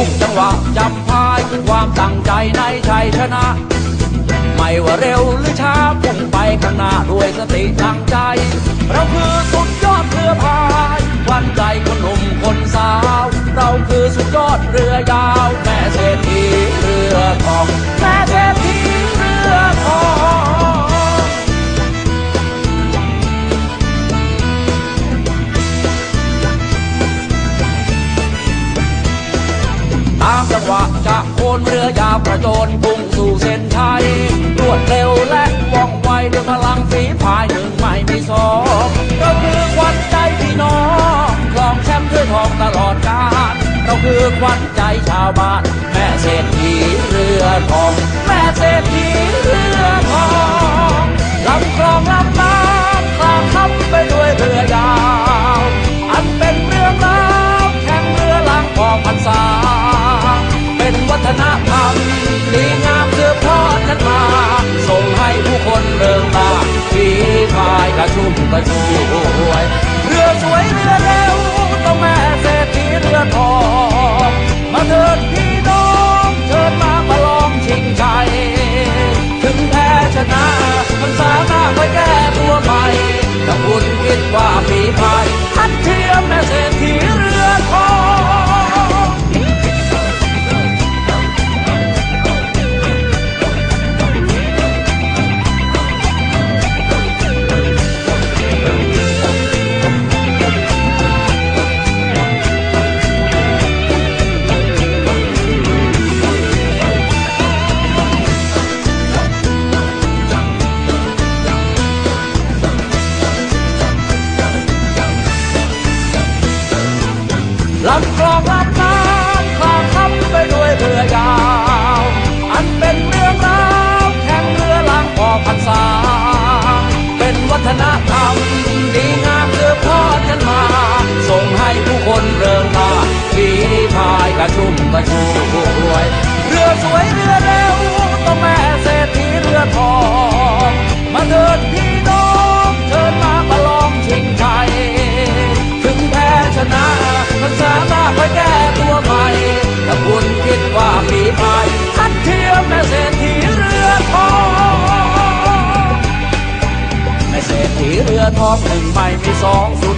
ทุกจังหวะจำพายคความตั้งใจในชัยชนะ ไม่ว่าเร็วหรือช้าพุ่งไปข้างหน้าด้วยสติตั้งใจ เราคือามจังหวะจะโคนเรือยาวกระโจนพุ่งสู่เส้นชัยรวดเร็วและว่องไวด้วยพลังฝีพายหนึ่งไม่มีสองเราคือควันใจพี่น้องครองแชมป์ด้วยทองตลอดกาลเราคือควันใจชาวบ้าน กระ ลำคลองลำน้ำคลาคับไปด้วยเรือยาว อันเป็นเรื่องราวแข่งเรือล้างพอพันษา เป็นวัฒนธรรมดีงามเรือพอดกันมา ส่งให้ผู้คนเริงตาฝีพายกระชุ่มกระชวย เรือสวยเรือเร็วต้องแม่เศรษฐีเรือทอง ทองหนึ่งไม่มีสองสุดย